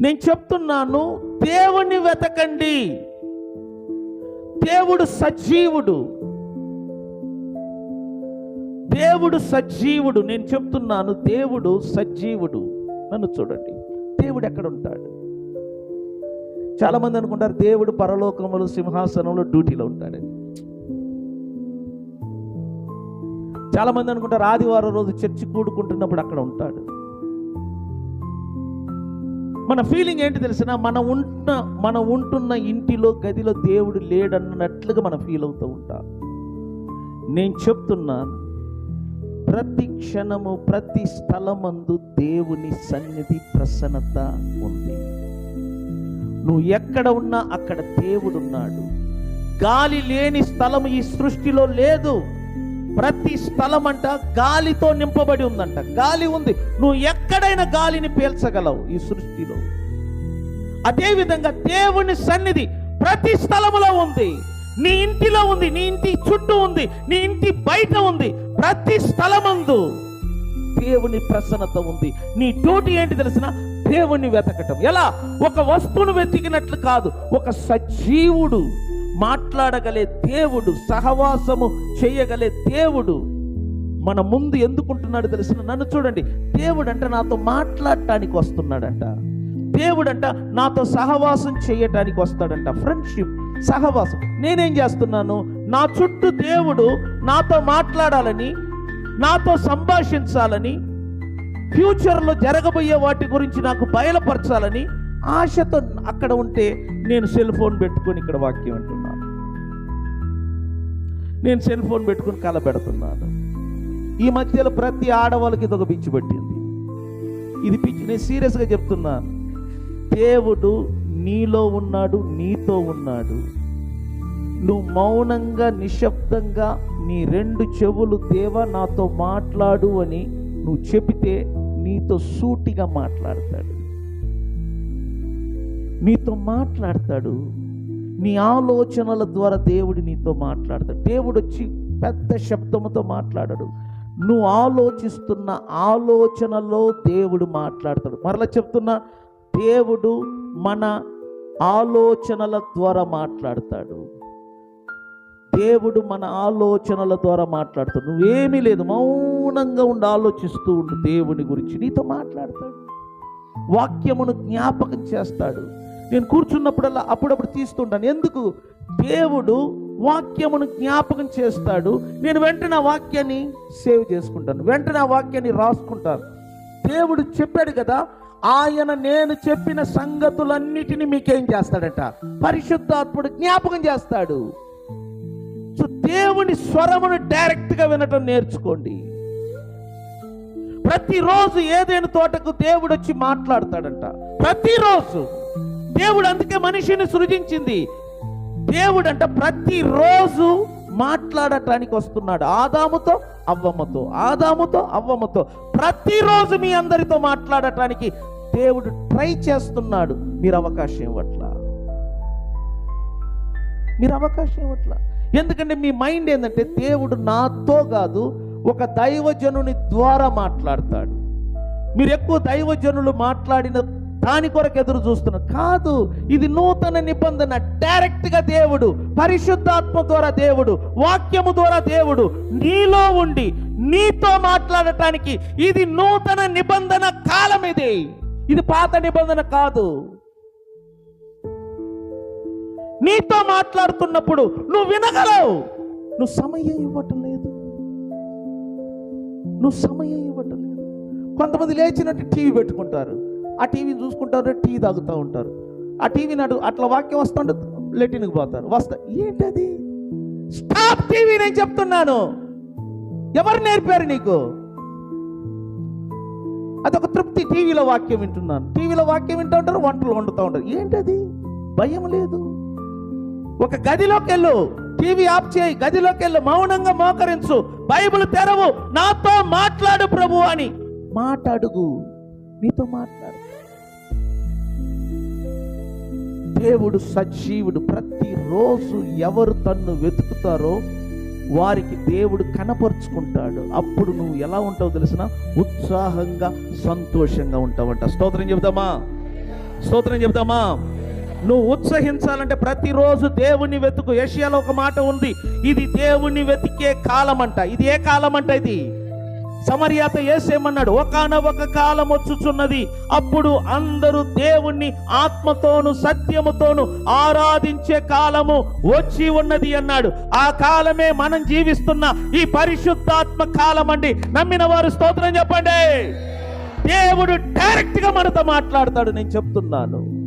నేను చెప్తున్నాను దేవుని వెతకండి. దేవుడు సజీవుడు. దేవుడు సజీవుడు. నేను చెప్తున్నాను దేవుడు సజీవుడు. నన్ను చూడండి. దేవుడు ఎక్కడ ఉంటాడు? చాలామంది అనుకుంటారు దేవుడు పరలోకములు సింహాసనంలో డ్యూటీలో ఉంటాడని. చాలామంది అనుకుంటారు ఆదివారం రోజు చర్చి కూడుకుంటున్నప్పుడు అక్కడ ఉంటాడు. మన ఫీలింగ్ ఏంటి తెలిసిన? మనం ఉంటున్న మన ఉంటున్న ఇంటిలో గదిలో దేవుడు లేడన్నట్లుగా మనం ఫీల్ అవుతూ ఉంటాం. నేను చెప్తున్నాను ప్రతి క్షణము ప్రతి స్థలమందు దేవుని సన్నిధి ప్రసన్నత ఉంది. నువ్వు ఎక్కడ ఉన్నా అక్కడ దేవుడు ఉన్నాడు గాలి లేని స్థలము ఈ సృష్టిలో లేదు. ప్రతి స్థలం అంట గాలితో నింపబడి ఉందంట. గాలి ఉంది. నువ్వు ఎక్కడైనా గాలిని పీల్చగలవు ఈ సృష్టిలో. అదే విధంగా దేవుని సన్నిధి ప్రతి స్థలములో ఉంది. నీ ఇంటిలో ఉంది. నీ ఇంటి చుట్టూ ఉంది. నీ ఇంటి బయట ఉంది. ప్రతి స్థలమందు దేవుని ప్రసన్నత ఉంది. నీ డ్యూటీ ఏంటి తెలిసిన? దేవుణ్ణి వెతకటం. ఎలా? ఒక వస్తువును వెతికినట్లు కాదు. ఒక సజీవుడు. మాట్లాడగలే దేవుడు సహవాసము చేయగలే దేవుడు. మన ముందు ఎందుకుంటున్నాడు తెలిసిన? నన్ను చూడండి. దేవుడు అంటే నాతో మాట్లాడటానికి వస్తున్నాడంట. దేవుడంట నాతో సహవాసం చేయటానికి వస్తాడంట. ఫ్రెండ్షిప్ సహవాసం. నేనేం చేస్తున్నాను? నా చుట్టూ దేవుడు నాతో మాట్లాడాలని నాతో సంభాషించాలని ఫ్యూచర్లో జరగబోయే వాటి గురించి నాకు బయలుపరచాలని ఆశతో అక్కడ ఉంటే నేను సెల్ ఫోన్ పెట్టుకొని ఇక్కడ వాక్యం అంటున్నాను నేను సెల్ ఫోన్ పెట్టుకుని కల పెడుతున్నాను. ఈ మధ్యలో ప్రతి ఆడవాళ్ళకి ఇదొక పిచ్చి పట్టింది. ఇది పిచ్చి నేను సీరియస్గా చెప్తున్నాను దేవుడు నీలో ఉన్నాడు నీతో ఉన్నాడు. నువ్వు మౌనంగా నిశ్శబ్దంగా నీ రెండు చెవులు దేవా నాతో మాట్లాడు అని నువ్వు చెబితే నీతో సూటిగా మాట్లాడతాడు. నీతో మాట్లాడతాడు. నీ ఆలోచనల ద్వారా దేవుడు నీతో మాట్లాడతాడు. దేవుడు వచ్చి పెద్ద శబ్దముతో మాట్లాడడు. నువ్వు ఆలోచిస్తున్న ఆలోచనలో దేవుడు మాట్లాడతాడు. మరలా చెప్తున్నా దేవుడు మన ఆలోచనల ద్వారా మాట్లాడతాడు. దేవుడు మన ఆలోచనల ద్వారా మాట్లాడతాడు. నువ్వేమీ లేదు మౌనంగా ఉండి ఆలోచిస్తూ ఉండు దేవుని గురించి. నీతో మాట్లాడతాడు. వాక్యమును జ్ఞాపకం చేస్తాడు. నేను కూర్చున్నప్పుడల్లా అప్పుడప్పుడు తీస్తుంటాను. ఎందుకు? దేవుడు వాక్యమును జ్ఞాపకం చేస్తాడు. నేను వెంటనే ఆ వాక్యాన్ని సేవ్ చేసుకుంటాను. వెంటనే ఆ వాక్యాన్ని రాసుకుంటాను. దేవుడు చెప్పాడు కదా ఆయన నేను చెప్పిన సంగతులన్నిటిని మీకేం చేస్తాడట? పరిశుద్ధాత్ముడు జ్ఞాపకం చేస్తాడు. సో దేవుని స్వరమును డైరెక్ట్గా వినటం నేర్చుకోండి. ప్రతిరోజు ఏదైనా తోటకు దేవుడు వచ్చి మాట్లాడతాడంట. ప్రతిరోజు. దేవుడు అందుకే మనిషిని సృజించింది. దేవుడు అంట ప్రతిరోజు మాట్లాడటానికి వస్తున్నాడు. ఆదాముతో అవ్వమ్మతో ఆదాముతో అవ్వమ్మతో. ప్రతిరోజు మీ అందరితో మాట్లాడటానికి దేవుడు ట్రై చేస్తున్నాడు. మీరు అవకాశం ఇవ్వట్లా? మీరు అవకాశం ఇవ్వట్లా? ఎందుకంటే మీ మైండ్ ఏంటంటే దేవుడు నాతో కాదు ఒక దైవజనుని ద్వారా మాట్లాడతాడు. మీరు ఎక్కువ దైవజనులు మాట్లాడిన దాని కొరకు ఎదురు చూస్తున్నాం. కాదు ఇది నూతన నిబంధన. డైరెక్ట్గా దేవుడు పరిశుద్ధాత్మ ద్వారా దేవుడు వాక్యము ద్వారా దేవుడు నీలో ఉండి నీతో మాట్లాడటానికి ఇది నూతన నిబంధన కాలం ఇది. ఇది పాత నిబంధన కాదు. నీతో మాట్లాడుతున్నప్పుడు నువ్వు వినగలవు. నువ్వు సమయం ఇవ్వటం లేదు. నువ్వు సమయం ఇవ్వటం లేదు. కొంతమంది లేచినట్టు టీవీ పెట్టుకుంటారు. ఆ టీవీని చూసుకుంటారు టీ తాగుతూ ఉంటారు. ఆ టీవీ నాడు అట్లా వాక్యం వస్తుంటే లెటిన్కి పోతారు. వస్తా ఏంటది? స్టాప్ టీవీ నేను చెప్తున్నాను. ఎవరు నేర్పారు నీకు? అదొక తృప్తి. టీవీలో వాక్యం వింటున్నాను. టీవీలో వాక్యం వింటూ ఉంటారు వంటలు వండుతూ ఉంటారు. ఏంటది? భయం లేదు. ఒక గదిలోకి వెళ్ళు టీవీ ఆఫ్ చేయి. గదిలోకి వెళ్ళు మౌనంగా మోకరించు. బైబిల్ తెరవు. నాతో మాట్లాడు ప్రభు అని. మాట్లాడుగు. నీతో మాట్లాడు. దేవుడు సజీవుడు. ప్రతిరోజు ఎవరు తన్ను వెతుకుతారో వారికి దేవుడు కనపరుచుకుంటాడు. అప్పుడు నువ్వు ఎలా ఉంటావు తెలిసిన? ఉత్సాహంగా సంతోషంగా ఉంటావంట. స్తోత్రం చెబుతామా? స్తోత్రం చెబుతామా? నువ్వు ఉత్సహించాలంటే ప్రతిరోజు దేవుని వెతుకు. ఏషియాలో ఒక మాట ఉంది. ఇది దేవుని వెతికే కాలం అంట ఇది ఏ కాలం అంట ఇది? సమర్యాత ఏసేమన్నాడు? ఒకనొక కాలం వచ్చుచున్నది. అప్పుడు అందరూ దేవుణ్ణి ఆత్మతోను సత్యముతోను ఆరాధించే కాలము వచ్చి ఉన్నది అన్నాడు. ఆ కాలమే మనం జీవిస్తున్న ఈ పరిశుద్ధాత్మ కాలం అండి నమ్మిన వారు స్తోత్రం చెప్పండి. దేవుడు డైరెక్ట్గా మనతో మాట్లాడతాడు నేను చెప్తున్నాను.